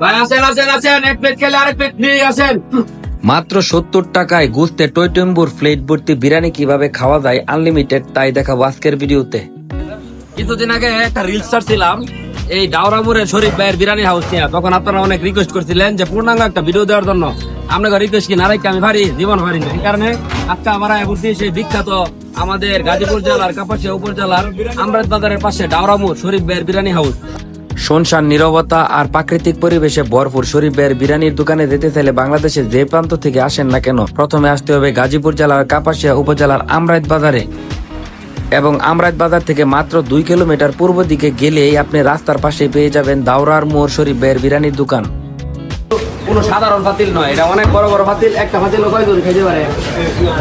ভাই আসেন আসেন আসেন এক প্লেট খেলে আরেক প্লেট নিয়ে আসেন। মাত্র সত্তর টাকায় গুস্তে টৈটম্বুর প্লেট ভর্তি বিরিয়ানি কীভাবে খাওয়া যায় আনলিমিটেড তাই দেখাবো আজকের ভিডিওতে। কিছুদিন আগে একটা রিলস ছিলাম এই ডাওরামুরের শরীফ ভাইয়ের বিরিয়ানি হাউস নিয়ে। তখন আপনারা অনেক রিকোয়েস্ট করছিলেন যে পূর্ণাঙ্গ একটা ভিডিও দেওয়ার জন্য। আপনাকে রিকোয়েস্ট কি না নারাইকে আমি ভারি জীবন ভারি না। এই কারণে আজকে আমরা এমনকি সেই বিখ্যাত আমাদের গাজীপুর জেলার কাপাসিয়া উপজেলার আমরাজ বাজারের পাশে ডাওরামুর শরীফ ভাইয়ের বিরিয়ানি হাউস শুনশান নিরবতা আর প্রাকৃতিক পরিবেশে ভরপুর শরীফ ভাইয়ের বিরিয়ানির দোকানে যেতে চাইলে বাংলাদেশের যে প্রান্ত থেকে আসেন না কেন, প্রথমে আসতে হবে গাজীপুর জেলার কাপাসিয়া উপজেলার আমরাইত বাজারে। এবং আমরাইত বাজার থেকে মাত্র দুই কিলোমিটার পূর্ব দিকে গেলেই আপনি রাস্তার পাশে পেয়ে যাবেন দাওরার মোর শরীফ বের বিরিয়ানির দোকান। কোনো সাধারণ ফাতিল নয়। এটা অনেক বড় বড় ফাতিল একটা ফাতিল কয়জন খাইতে পারে?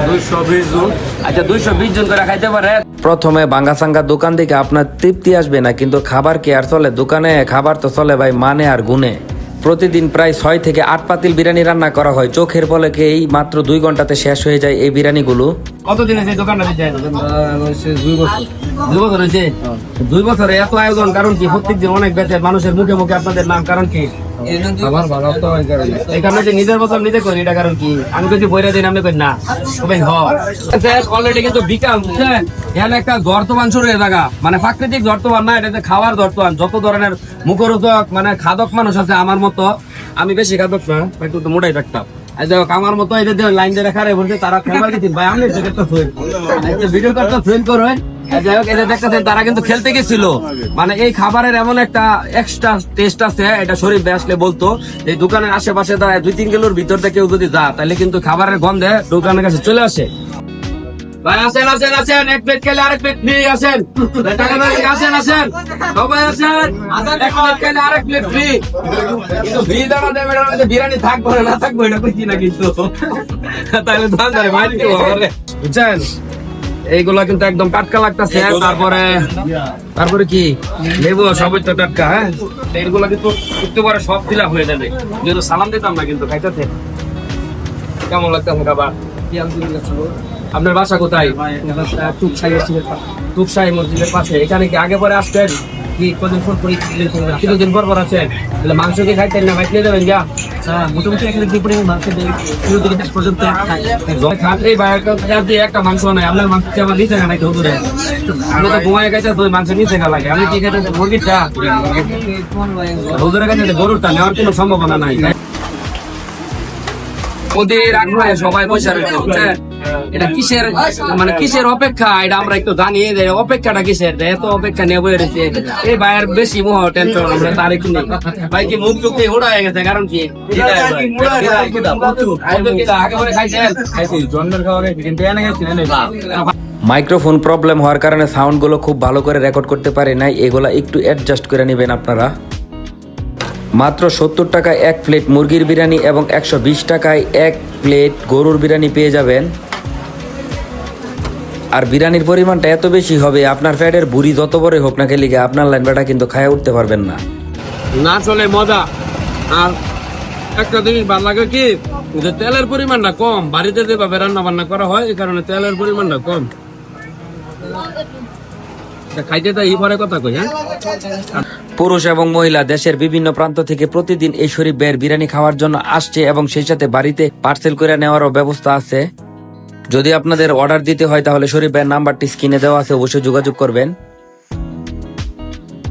দুইশো বিশ জন। আচ্ছা দুইশো বিশ জন করে খাইতে পারে। প্রথমে দোকান থেকে আপনার তৃপ্তি আসবে না কিন্তু খাবার কি আর চলে? দোকানে খাবার তো চলে ভাই মানে আর গুনে প্রতিদিন প্রায় ছয় থেকে আট পাতিল বিরিয়ানি রান্না করা হয়। চোখের পলকে এই মাত্র দুই ঘন্টাতে শেষ হয়ে যায় এই বিরিয়ানিগুলো। কতদিন আছে দোকানটা দিতে দুই বছর। দুই বছর হয়েছে? দুই বছরে এত আয়োজন কারণ কি প্রত্যেক দিন অনেক বেঁচে মানুষের মুখে মুখে আপনাদের নাম কারণ কি? যে নিজের নিজে করি এটা কারণ কি? আমি যদি বইরা দিন আপনি কই না। অলরেডি কিন্তু বিকাল। বুঝছেন এখানে একটা বর্তমান শুরু হয়ে থাকা মানে প্রাকৃতিক বর্তমান না এটা খাওয়ার বর্তমান যত ধরনের মুখরোচক মানে খাদক মানুষ আছে আমার মতো আমি বেশি খাদক না একটু তো মোটাই থাকতাম তারা কিন্তু খেলতে গেছিল। মানে এই খাবারের এমন একটা এক্সট্রা টেস্ট আছে, এটা শরীর আসলে বলতো এই দোকানের আশেপাশে দুই তিন কিলোর ভিতর থেকে কেউ যদি যা তাহলে কিন্তু খাবারের গন্ধে দোকানের কাছে চলে আসে। ভাই, আসেন আসেন আসেন, এক প্লেট খেলে আরেক প্লেট নিয়ে আসেন। আসেন আসেন। সবাই আসেন। এক প্লেট খেলে আরেক প্লেট ফ্রি কিন্তু ফ্রি দাঁড়া দেবে বিরিয়ানি থাকব না থাকব, এটা কিন্তু? তাহলে দাম ধরে কি হবে বুঝছেন? এইগুলা কিন্তু একদম টাটকা লাগতেছে তারপরে তারপরে কি? লেবু, সবই তো টাটকা হ্যাঁ? এইগুলা কিন্তু একটু পরে সব ফিল হয়ে যাবে। কিন্তু সালাম দিতাম না কিন্তু, খাইতেছে। কেমন লাগতেছে খাবার? আপনার বাসা কোথায়? তুকসাই মসজিদের পাশে। এখানে কি আগে পরে আসতেন কি কদিন ফোন করে কিছুদিন পর পর আছেন তাহলে মাংস কি খাইতেন না মাইকলে দেবেন যা মোটামুটি এখানে যে মাংস দেয় শুরু থেকে শেষ পর্যন্ত খান এই বাইরে একটা মাংস নাই আপনার মাংস আমার নিচে নাই ধরে আমি তো ঘুমায় গেছে তো মাংস নিচে লাগে আমি কি খেতে মুরগিটা হুজুরের কাছে গরুরটা নেওয়ার কোনো সম্ভাবনা নাই। ওদের আগ্রহে সবাই বসে রয়েছে বুঝছেন? এটা কিসের? মানে কিসের অপেক্ষা? এটা আমরা একটু জানি, যে অপেক্ষাটা কিসের? এত অপেক্ষা নিয়ে বয়ে এই ভাইয়ের বেশি মোহ টেনশন আমরা তার একটু নেই। ভাই কি মুখ চুক্তি উড়া হয়ে গেছে? কারণ কি? মাইক্রোফোন প্রবলেম হওয়ার কারণে সাউন্ডগুলো খুব ভালো করে রেকর্ড করতে পারি নাই। এগুলা একটু অ্যাডজাস্ট করে নেবেন আপনারা। মাত্র সত্তর টাকায় এক প্লেট মুরগির বিরিয়ানি এবং একশো বিশ টাকায় এক প্লেট গরুর বিরিয়ানি পেয়ে যাবেন। আর বিরিয়ানির পরিমাণটা এত বেশি হবে আপনার ফ্যাটের বুড়ি যত বড় হোক না খেলে আপনার লাইন কিন্তু খায় উঠতে পারবেন না। না চলে মজা। আর একটা জিনিস ভালো লাগে কি? যে তেলের পরিমাণটা কম বাড়িতে যেভাবে রান্না বান্না করা হয় এই কারণে তেলের পরিমাণটা কম। খাইতে তো এই পরে কথা কই হ্যাঁ? পুরুষ এবং মহিলা দেশের বিভিন্ন প্রান্ত থেকে প্রতিদিন এই শরীফ ভাইয়ের বিরিয়ানি খাওয়ার জন্য আসছে এবং সেই সাথে বাড়িতে পার্সেল করে নেওয়ারও ব্যবস্থা আছে। যদি আপনাদের অর্ডার দিতে হয়, তাহলে শরীফ নাম্বারটি স্ক্রিনে দেওয়া আছে, অবশ্যই যোগাযোগ করবেন।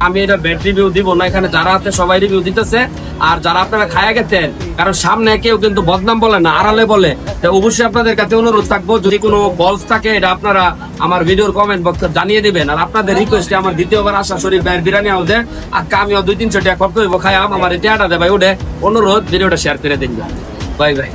আমি এটা বেড রিভিউ দিব না, এখানে যারা আছে সবাই রিভিউ দিতেছে। আর যারা আপনারা খায়া গেছেন, কারণ সামনে কেউ কিন্তু বদনাম বলে না, আড়ালে বলে। অবশ্যই আপনাদের কাছে অনুরোধ থাকব, যদি কোনো বলস থাকে, এটা আপনারা আমার ভিডিওর কমেন্ট বক্সে জানিয়ে দিবেন। আর আপনাদের রিকোয়েস্টে আমার দ্বিতীয়বার আসা শরীর ভাইয়ের বিরিয়ানি হাউসে আজকে আমিও দুই তিনশো টাকা খরচ হইব খাই আমার টিয়াটা দেবাই ওঠে অনুরোধ, ভিডিওটা শেয়ার করে দিন। Bye bye